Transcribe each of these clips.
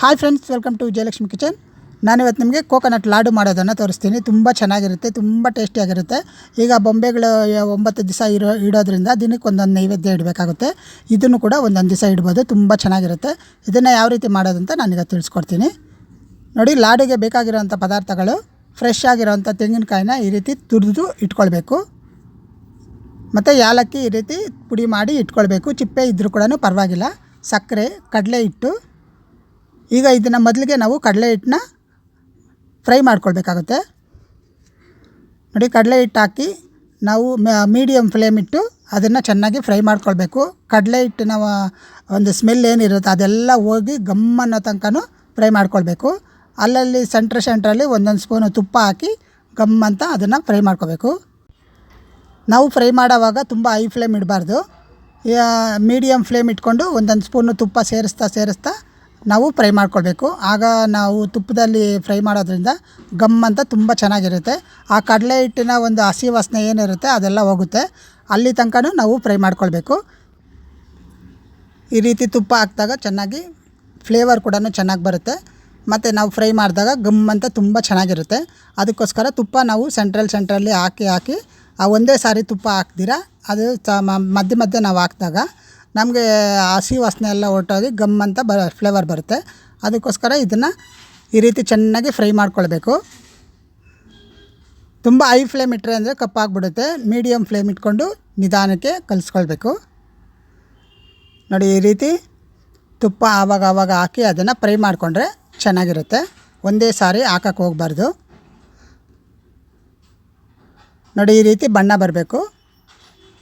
Hi friends welcome to Jayalakshmi kitchen ನಾನಿವತ್ತು ನಿಮಗೆ coconut laddu ಮಾಡೋದನ್ನು ತೋರಿಸ್ತೀನಿ. ತುಂಬ ಚೆನ್ನಾಗಿರುತ್ತೆ, ತುಂಬ ಟೇಸ್ಟಿಯಾಗಿರುತ್ತೆ ಈಗ ಬೊಂಬೆಗಳು ಒಂಬತ್ತು ದಿವಸ ಇರೋ, ಇಡೋದ್ರಿಂದ ದಿನಕ್ಕೆ ಒಂದೊಂದು ನೈವೇದ್ಯ ಇಡಬೇಕಾಗುತ್ತೆ. ಇದನ್ನು ಕೂಡ ಒಂದೊಂದು ದಿವಸ ಇಡ್ಬೋದು, ತುಂಬ ಚೆನ್ನಾಗಿರುತ್ತೆ. ಇದನ್ನು ಯಾವ ರೀತಿ ಮಾಡೋದಂತ ನಾನೀಗ ತಿಳಿಸ್ಕೊಡ್ತೀನಿ. ನೋಡಿ, ಲಾಡುಗೆ ಬೇಕಾಗಿರೋಂಥ ಪದಾರ್ಥಗಳು ಫ್ರೆಶ್ ಆಗಿರೋಂಥ ತೆಂಗಿನಕಾಯಿನ ಈ ರೀತಿ ತುರಿದು ಇಟ್ಕೊಳ್ಬೇಕು. ಮತ್ತು ಯಾಲಕ್ಕಿ ಈ ರೀತಿ ಪುಡಿ ಮಾಡಿ ಇಟ್ಕೊಳ್ಬೇಕು. ಚಿಪ್ಪೆ ಇದ್ದರೂ ಕೂಡ ಪರವಾಗಿಲ್ಲ. ಸಕ್ಕರೆ, ಕಡಲೆ ಹಿಟ್ಟು ಈಗ ಇದನ್ನು ಮೊದಲಿಗೆ ನಾವು ಕಡಲೆ ಹಿಟ್ಟನ್ನ ಫ್ರೈ ಮಾಡ್ಕೊಳ್ಬೇಕಾಗುತ್ತೆ. ನೋಡಿ ಕಡಲೆ ಹಿಟ್ಟು ಹಾಕಿ ನಾವು ಮೀಡಿಯಮ್ ಫ್ಲೇಮ್ ಇಟ್ಟು ಅದನ್ನು ಚೆನ್ನಾಗಿ ಫ್ರೈ ಮಾಡ್ಕೊಳ್ಬೇಕು. ಕಡಲೆ ಹಿಟ್ಟಿನ ಒಂದು ಸ್ಮೆಲ್ ಏನಿರುತ್ತೆ ಅದೆಲ್ಲ ಹೋಗಿ ಗಮ್ ಅನ್ನೋ ತನಕನೂ ಫ್ರೈ ಮಾಡ್ಕೊಳ್ಬೇಕು. ಅಲ್ಲಲ್ಲಿ ಸೆಂಟ್ರ್ ಸೆಂಟ್ರಲ್ಲಿ ಒಂದೊಂದು ಸ್ಪೂನು ತುಪ್ಪ ಹಾಕಿ ಗಮ್ ಅಂತ ಅದನ್ನು ಫ್ರೈ ಮಾಡ್ಕೋಬೇಕು ನಾವು ಫ್ರೈ ಮಾಡೋವಾಗ ತುಂಬ ಹೈ ಫ್ಲೇಮ್ ಇಡಬಾರ್ದು. ಮೀಡಿಯಮ್ ಫ್ಲೇಮ್ ಇಟ್ಕೊಂಡು ಒಂದೊಂದು ಸ್ಪೂನು ತುಪ್ಪ ಸೇರಿಸ್ತಾ ಸೇರಿಸ್ತಾ ನಾವು ಫ್ರೈ ಮಾಡ್ಕೊಳ್ಬೇಕು. ಆಗ ನಾವು ತುಪ್ಪದಲ್ಲಿ ಫ್ರೈ ಮಾಡೋದ್ರಿಂದ ಗಮ್ ಅಂತ ತುಂಬ ಚೆನ್ನಾಗಿರುತ್ತೆ. ಆ ಕಡಲೆ ಹಿಟ್ಟಿನ ಒಂದು ಹಸಿ ವಾಸನೆ ಏನಿರುತ್ತೆ ಅದೆಲ್ಲ ಹೋಗುತ್ತೆ. ಅಲ್ಲಿ ತನಕನೂ ನಾವು ಫ್ರೈ ಮಾಡ್ಕೊಳ್ಬೇಕು. ಈ ರೀತಿ ತುಪ್ಪ ಹಾಕಿದಾಗ ಚೆನ್ನಾಗಿ ಫ್ಲೇವರ್ ಕೂಡ ಚೆನ್ನಾಗಿ ಬರುತ್ತೆ. ಮತ್ತು ನಾವು ಫ್ರೈ ಮಾಡಿದಾಗ ಗಮ್ ಅಂತ ತುಂಬ ಚೆನ್ನಾಗಿರುತ್ತೆ. ಅದಕ್ಕೋಸ್ಕರ ತುಪ್ಪ ನಾವು ಸೆಂಟ್ರಲ್ ಸೆಂಟ್ರಲ್ಲಿ ಹಾಕಿ ಹಾಕಿ ಆ ಒಂದೇ ಸಾರಿ ತುಪ್ಪ ಹಾಕ್ದಿರ ಅದು ಮಧ್ಯ ಮಧ್ಯೆ ಮಧ್ಯೆ ನಾವು ಹಾಕಿದಾಗ ನಮಗೆ ಹಸಿ ವಾಸನೆ ಎಲ್ಲ ಹೊರಟೋಗಿ ಗಮ್ ಅಂತ ಬ ಫ್ಲೇವರ್ ಬರುತ್ತೆ. ಅದಕ್ಕೋಸ್ಕರ ಇದನ್ನು ಈ ರೀತಿ ಚೆನ್ನಾಗಿ ಫ್ರೈ ಮಾಡ್ಕೊಳ್ಬೇಕು. ತುಂಬ ಹೈ ಫ್ಲೇಮ್ ಇಟ್ಟರೆ ಅಂದರೆ ಕಪ್ಪಾಗ್ಬಿಡುತ್ತೆ ಮೀಡಿಯಮ್ ಫ್ಲೇಮ್ ಇಟ್ಕೊಂಡು ನಿಧಾನಕ್ಕೆ ಕಲಿಸ್ಕೊಳ್ಬೇಕು. ನೋಡಿ ಈ ರೀತಿ ತುಪ್ಪ ಆವಾಗ ಆವಾಗ ಹಾಕಿ ಅದನ್ನು ಫ್ರೈ ಮಾಡಿಕೊಂಡ್ರೆ ಚೆನ್ನಾಗಿರುತ್ತೆ. ಒಂದೇ ಸಾರಿ ಹಾಕಕ್ಕೆ ಹೋಗಬಾರ್ದು. ನೋಡಿ ಈ ರೀತಿ ಬಣ್ಣ ಬರಬೇಕು.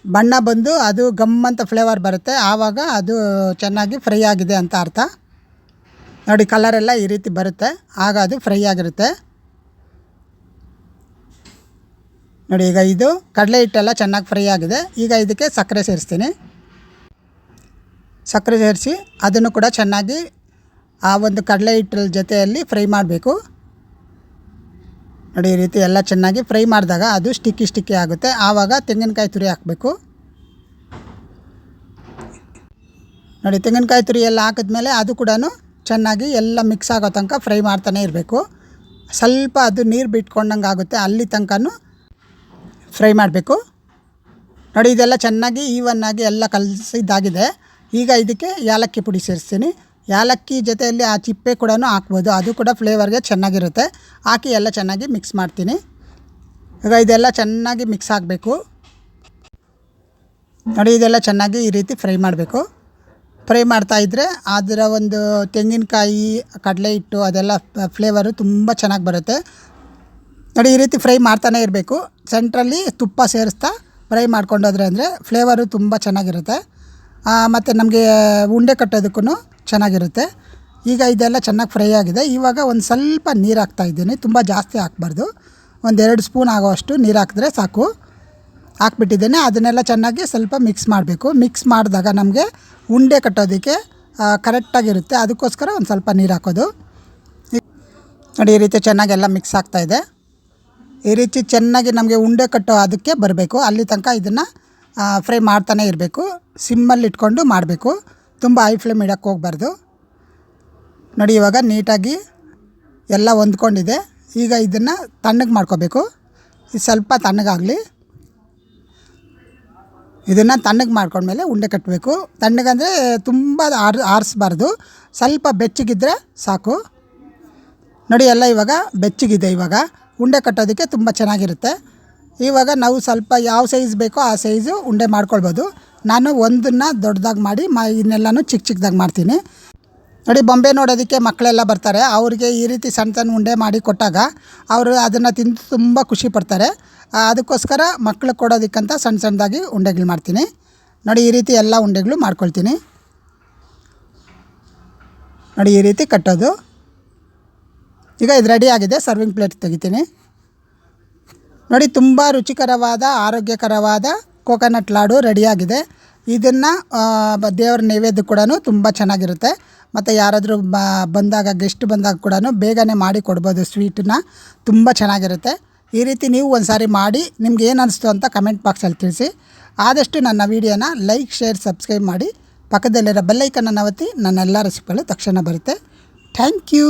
ಬಣ್ಣ ಬಂದು ಅದು ಗಮ್ ಅಂತ ಫ್ಲೇವರ್ ಬರುತ್ತೆ. ಆವಾಗ ಅದು ಚೆನ್ನಾಗಿ ಫ್ರೈ ಆಗಿದೆ ಅಂತ ಅರ್ಥ. ನೋಡಿ ಕಲರೆಲ್ಲ ಈ ರೀತಿ ಬರುತ್ತೆ. ಆಗ ಅದು ಫ್ರೈ ಆಗಿರುತ್ತೆ. ನೋಡಿ, ಈಗ ಇದು ಕಡಲೆ ಹಿಟ್ಟೆಲ್ಲ ಚೆನ್ನಾಗಿ ಫ್ರೈ ಆಗಿದೆ. ಈಗ ಇದಕ್ಕೆ ಸಕ್ಕರೆ ಸೇರಿಸ್ತೀನಿ. ಸಕ್ಕರೆ ಸೇರಿಸಿ ಅದನ್ನು ಕೂಡ ಚೆನ್ನಾಗಿ ಆ ಒಂದು ಕಡಲೆ ಹಿಟ್ಟರ ಜೊತೆಯಲ್ಲಿ ಫ್ರೈ ಮಾಡಬೇಕು. ನೋಡಿ, ಈ ರೀತಿ ಎಲ್ಲ ಚೆನ್ನಾಗಿ ಫ್ರೈ ಮಾಡಿದಾಗ ಅದು ಸ್ಟಿಕ್ಕಿ ಸ್ಟಿಕ್ಕಿ ಆಗುತ್ತೆ. ಆವಾಗ ತೆಂಗಿನಕಾಯಿ ತುರಿ ಹಾಕಬೇಕು. ನೋಡಿ, ತೆಂಗಿನಕಾಯಿ ತುರಿ ಎಲ್ಲ ಹಾಕಿದ್ಮೇಲೆ ಅದು ಕೂಡ ಚೆನ್ನಾಗಿ ಎಲ್ಲ ಮಿಕ್ಸ್ ಆಗೋ ತನಕ ಫ್ರೈ ಮಾಡ್ತಾನೆ ಇರಬೇಕು. ಸ್ವಲ್ಪ ಅದು ನೀರು ಬಿಟ್ಕೊಂಡಂಗೆ ಆಗುತ್ತೆ. ಅಲ್ಲಿ ತನಕನೂ ಫ್ರೈ ಮಾಡಬೇಕು. ನೋಡಿ, ಇದೆಲ್ಲ ಚೆನ್ನಾಗಿ ಈವನ್ನಾಗಿ ಎಲ್ಲ ಕಲಸಿದ್ದಾಗಿದೆ. ಈಗ ಇದಕ್ಕೆ ಏಲಕ್ಕಿ ಪುಡಿ ಸೇರಿಸ್ತೀನಿ. ಯಾಲಕ್ಕಿ ಜೊತೆಯಲ್ಲಿ ಆ ಚಿಪ್ಪೆ ಕೂಡ ಹಾಕ್ಬೋದು. ಅದು ಕೂಡ ಫ್ಲೇವರ್ಗೆ ಚೆನ್ನಾಗಿರುತ್ತೆ. ಹಾಕಿ ಎಲ್ಲ ಚೆನ್ನಾಗಿ ಮಿಕ್ಸ್ ಮಾಡ್ತೀನಿ. ಈಗ ಇದೆಲ್ಲ ಚೆನ್ನಾಗಿ ಮಿಕ್ಸ್ ಆಗಬೇಕು. ನೋಡಿ, ಇದೆಲ್ಲ ಚೆನ್ನಾಗಿ ಈ ರೀತಿ ಫ್ರೈ ಮಾಡಬೇಕು. ಫ್ರೈ ಮಾಡ್ತಾಯಿದ್ರೆ ಅದರ ಒಂದು ತೆಂಗಿನಕಾಯಿ, ಕಡಲೆ ಹಿಟ್ಟು ಅದೆಲ್ಲ ಫ್ಲೇವರು ತುಂಬ ಚೆನ್ನಾಗಿ ಬರುತ್ತೆ. ನೋಡಿ, ಈ ರೀತಿ ಫ್ರೈ ಮಾಡ್ತಾನೆ ಇರಬೇಕು. ಸೆಂಟ್ರಲ್ಲಿ ತುಪ್ಪ ಸೇರಿಸ್ತಾ ಫ್ರೈ ಮಾಡ್ಕೊಂಡೋದ್ರೆ ಅಂದರೆ ಫ್ಲೇವರು ತುಂಬ ಚೆನ್ನಾಗಿರುತ್ತೆ. ಮತ್ತು ನಮಗೆ ಉಂಡೆ ಕಟ್ಟೋದಕ್ಕೂ ಚೆನ್ನಾಗಿರುತ್ತೆ. ಈಗ ಇದೆಲ್ಲ ಚೆನ್ನಾಗಿ ಫ್ರೈ ಆಗಿದೆ. ಇವಾಗ ಒಂದು ಸ್ವಲ್ಪ ನೀರು ಹಾಕ್ತಾ ಇದ್ದೀನಿ. ತುಂಬ ಜಾಸ್ತಿ ಹಾಕ್ಬಾರ್ದು. ಒಂದೆರಡು ಸ್ಪೂನ್ ಆಗೋವಷ್ಟು ನೀರು ಹಾಕಿದ್ರೆ ಸಾಕು. ಹಾಕ್ಬಿಟ್ಟಿದ್ದೇನೆ. ಅದನ್ನೆಲ್ಲ ಚೆನ್ನಾಗಿ ಸ್ವಲ್ಪ ಮಿಕ್ಸ್ ಮಾಡಬೇಕು. ಮಿಕ್ಸ್ ಮಾಡಿದಾಗ ನಮಗೆ ಉಂಡೆ ಕಟ್ಟೋದಕ್ಕೆ ಕರೆಕ್ಟಾಗಿರುತ್ತೆ ಅದಕ್ಕೋಸ್ಕರ ಒಂದು ಸ್ವಲ್ಪ ನೀರು ಹಾಕೋದು. ನೋಡಿ, ಈ ರೀತಿ ಚೆನ್ನಾಗೆಲ್ಲ ಮಿಕ್ಸ್ ಆಗ್ತಾಯಿದೆ ಈ ರೀತಿ ಚೆನ್ನಾಗಿ ನಮಗೆ ಉಂಡೆ ಕಟ್ಟೋ ಅದಕ್ಕೆ ಬರಬೇಕು. ಅಲ್ಲಿ ತನಕ ಇದನ್ನು ಫ್ರೈ ಮಾಡ್ತಾನೆ ಇರಬೇಕು. ಸಿಮ್ಮಲ್ಲಿ ಇಟ್ಕೊಂಡು ಮಾಡಬೇಕು. ತುಂಬ ಹೈ ಫ್ಲೇಮ್ ಇಡೋಕ್ಕೆ ಹೋಗಬಾರ್ದು. ನೋಡಿ, ಇವಾಗ ನೀಟಾಗಿ ಎಲ್ಲ ಹೊಂದ್ಕೊಂಡಿದೆ. ಈಗ ಇದನ್ನು ತಣ್ಣಗೆ ಮಾಡ್ಕೋಬೇಕು. ಸ್ವಲ್ಪ ತಣ್ಣಗಾಗಲಿ. ಇದನ್ನು ತಣ್ಣಗೆ ಮಾಡ್ಕೊಂಡ್ಮೇಲೆ ಉಂಡೆ ಕಟ್ಟಬೇಕು ತಣ್ಣಗಂದರೆ ತುಂಬ ಆರ್, ಆರಿಸ್ಬಾರ್ದು. ಸ್ವಲ್ಪ ಬೆಚ್ಚಗಿದ್ದರೆ ಸಾಕು. ನೋಡಿ, ಎಲ್ಲ ಇವಾಗ ಬೆಚ್ಚಗಿದೆ ಇವಾಗ. ಉಂಡೆ ಕಟ್ಟೋದಕ್ಕೆ ತುಂಬ ಚೆನ್ನಾಗಿರುತ್ತೆ. ಇವಾಗ ನಾವು ಸ್ವಲ್ಪ ಯಾವ ಸೈಜ್ ಬೇಕೋ ಆ ಸೈಜು ಉಂಡೆ ಮಾಡ್ಕೊಳ್ಬೋದು. ನಾನು ಒಂದನ್ನು ದೊಡ್ಡದಾಗಿ ಮಾಡಿ ಮ ಇನ್ನೆಲ್ಲನೂ ಚಿಕ್ಕ ಚಿಕ್ಕದಾಗಿ ಮಾಡ್ತೀನಿ. ನೋಡಿ ಬೊಂಬೆ ನೋಡೋದಕ್ಕೆ ಮಕ್ಕಳೆಲ್ಲ ಬರ್ತಾರೆ. ಅವರಿಗೆ ಈ ರೀತಿ ಸಣ್ಣ ಸಣ್ಣ ಉಂಡೆ ಮಾಡಿ ಕೊಟ್ಟಾಗ ಅವರು ಅದನ್ನು ತಿಂದು ತುಂಬ ಖುಷಿ ಪಡ್ತಾರೆ. ಅದಕ್ಕೋಸ್ಕರ ಮಕ್ಕಳು ಕೊಡೋದಕ್ಕಂತ ಸಣ್ಣ ಸಣ್ಣದಾಗಿ ಉಂಡೆಗಳು ಮಾಡ್ತೀನಿ. ನೋಡಿ ಈ ರೀತಿ ಎಲ್ಲ ಉಂಡೆಗಳು ಮಾಡ್ಕೊಳ್ತೀನಿ. ನೋಡಿ ಈ ರೀತಿ ಕಟ್ಟೋದು. ಈಗ ಇದು ರೆಡಿ ಆಗಿದೆ. ಸರ್ವಿಂಗ್ ಪ್ಲೇಟ್ ತೆಗಿತೀನಿ. ನೋಡಿ, ತುಂಬ ರುಚಿಕರವಾದ, ಆರೋಗ್ಯಕರವಾದ ಕೋಕೋನಟ್ ಲಾಡು ರೆಡಿಯಾಗಿದೆ. ಇದನ್ನು ದೇವರ ನೈವೇದ್ಯ ಕೂಡ ತುಂಬ ಚೆನ್ನಾಗಿರುತ್ತೆ. ಮತ್ತು ಯಾರಾದರೂ ಬ, ಬಂದಾಗ ಗೆಸ್ಟ್ ಬಂದಾಗ ಕೂಡ ಬೇಗನೆ ಮಾಡಿ ಕೊಡ್ಬೋದು ಸ್ವೀಟನ್ನ ತುಂಬ ಚೆನ್ನಾಗಿರುತ್ತೆ. ಈ ರೀತಿ ನೀವು ಒಂದು ಸಾರಿ ಮಾಡಿ, ನಿಮ್ಗೆ ಏನು ಅನಿಸ್ತು ಅಂತ ಕಮೆಂಟ್ ಬಾಕ್ಸಲ್ಲಿ ತಿಳಿಸಿ. ಆದಷ್ಟು ನನ್ನ ವೀಡಿಯೋನ ಲೈಕ್, ಶೇರ್, ಸಬ್ಸ್ಕ್ರೈಬ್ ಮಾಡಿ. ಪಕ್ಕದಲ್ಲಿರೋ ಬೆಲ್ಲೈಕನ್ನು ಒತ್ತಿ, ನನ್ನೆಲ್ಲ ರೆಸಿಪಿಗಳು ತಕ್ಷಣ ಬರುತ್ತೆ. Thank you!